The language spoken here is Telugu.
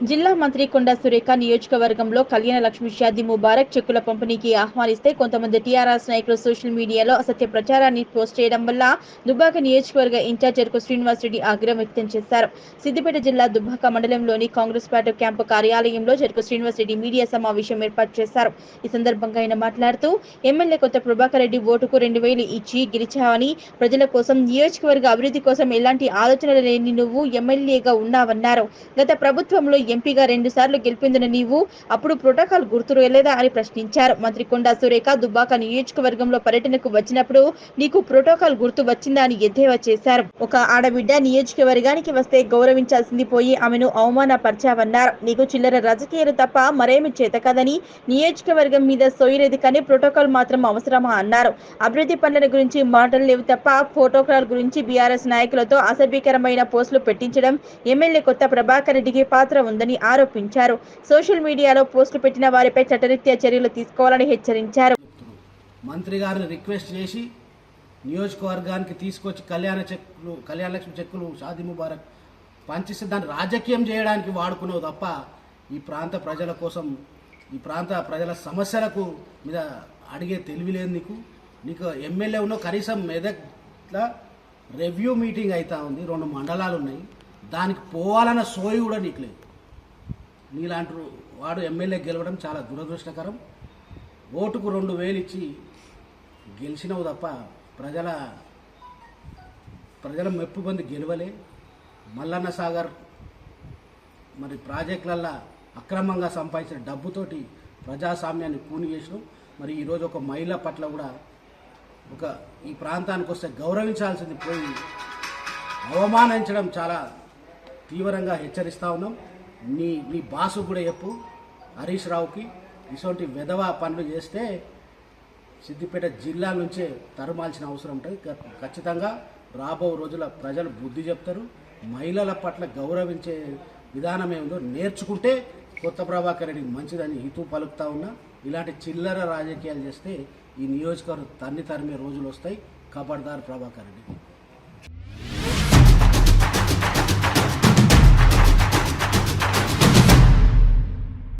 జిల్లా మంత్రి కొండా సురేఖ నియోజకవర్గంలో కళ్యాణ లక్ష్మి షాది ముబారక్ చెక్కుల పంపిణీకి ఆహ్వానిస్తే కొంతమంది టీఆర్ఎస్ నాయకులు సోషల్ మీడియాలో అసత్య ప్రచారాన్ని పోస్ట్ చేయడం వల్ల దుబ్బాక నియోజకవర్గ ఇన్ఛార్జ్ ఎరుకు శ్రీనివాస్ రెడ్డి ఆగ్రహం వ్యక్తం చేశారు. సిద్దిపేట జిల్లా దుబ్బాక మండలంలోని కాంగ్రెస్ పార్టీ క్యాంపు కార్యాలయంలో జరుకు శ్రీనివాస్ రెడ్డి మీడియా సమావేశం ఏర్పాటు చేశారు. ఈ సందర్భంగా ఆయన మాట్లాడుతూ ఎమ్మెల్యే కొత్త ప్రభాకర్ రెడ్డి ఓటుకు రెండు వేలు ఇచ్చి గెలిచావని ప్రజల కోసం నియోజకవర్గ అభివృద్ధి కోసం ఎలాంటి ఆలోచనలు లేని నువ్వు ఎమ్మెల్యేగా ఉన్నావన్నారు. గత ప్రభుత్వంలో ఎంపీగా రెండు సార్లు గెలిపిందిన నీవు అప్పుడు ప్రోటోకాల్ గుర్తు లేదా అని ప్రశ్నించారు. మంత్రి కొండా సురేఖ దుబ్బాక నియోజకవర్గంలో పర్యటనకు వచ్చినప్పుడు నీకు ప్రోటోకాల్ గుర్తు వచ్చిందా అని ఎద్దేవా చేశారు. ఒక ఆడబిడ్డ నియోజకవర్గానికి వస్తే గౌరవించాల్సింది పోయి ఆమెను అవమానపరిచావన్నారు. నీకు చిల్లర రాజకీయాలు తప్ప మరేమి చేత కదని నియోజకవర్గం మీద సోయలేదు కానీ ప్రోటోకాల్ మాత్రం అవసరమా అన్నారు. అభివృద్ధి పనుల గురించి మాటలు లేవు తప్ప ప్రోటోకాల్ గురించి బీఆర్ఎస్ నాయకులతో అసభ్యకరమైన పోస్టులు పెట్టించడం ఎమ్మెల్యే కొత్త ప్రభాకర్ రెడ్డికి పాత్ర ఉంది? ఉందని ఆరోపించారు. సోషల్ మీడియాలో పోస్టులు పెట్టిన వారిపై చట్టరీత్యా చర్యలు తీసుకోవాలని హెచ్చరించారు. మంత్రి గారిని రిక్వెస్ట్ చేసి నియోజకవర్గానికి తీసుకొచ్చి కళ్యాణ చెక్కులు కళ్యాణ లక్ష్మి చెక్కులు షాది ముబారక్ పంచిస్తే దాన్ని రాజకీయం చేయడానికి వాడుకున్నావు తప్ప ఈ ప్రాంత ప్రజల కోసం ఈ ప్రాంత ప్రజల సమస్యలకు మీద అడిగే తెలివి లేదు నీకు. నీకు ఎమ్మెల్యే ఉన్న కనీసం మెదక్లా రివ్యూ మీటింగ్ అవుతా ఉంది. రెండు మండలాలు ఉన్నాయి. దానికి పోవాలన్న సోయి కూడా నీకు లేదు. నీలాంటి వాడు ఎమ్మెల్యే గెలవడం చాలా దురదృష్టకరం. ఓటుకు రెండు వేలు ఇచ్చి గెలిచినవు తప్ప ప్రజల ప్రజల మెప్పు పొంది గెలవలే. మల్లన్న సాగర్ మరి ప్రాజెక్టులల్లో అక్రమంగా సంపాదించిన డబ్బుతోటి ప్రజాస్వామ్యాన్ని కూని చేసినాం. మరి ఈరోజు ఒక మహిళ పట్ల కూడా ఒక ఈ ప్రాంతానికి వస్తే గౌరవించాల్సింది పోయి అవమానించడం చాలా తీవ్రంగా హెచ్చరిస్తా ఉన్నాం. నీ నీ బాసు కూడా చెప్పు హరీష్ రావుకి ఇటువంటి విధవ పనులు చేస్తే సిద్దిపేట జిల్లా నుంచే తరుమాల్సిన అవసరం ఉంటుంది. ఖచ్చితంగా రాబో రోజుల ప్రజలు బుద్ధి చెప్తారు. మహిళల పట్ల గౌరవించే విధానం ఏమిటో నేర్చుకుంటే కొత్త ప్రభాకర్ రెడ్డికి మంచిదని హితూ పలుకుతా ఉన్నా. ఇలాంటి చిల్లర రాజకీయాలు చేస్తే ఈ నియోజకవర్గం తన్ని తరిమే రోజులు వస్తాయి. కబడ్దార్ ప్రభాకర్ రెడ్డి.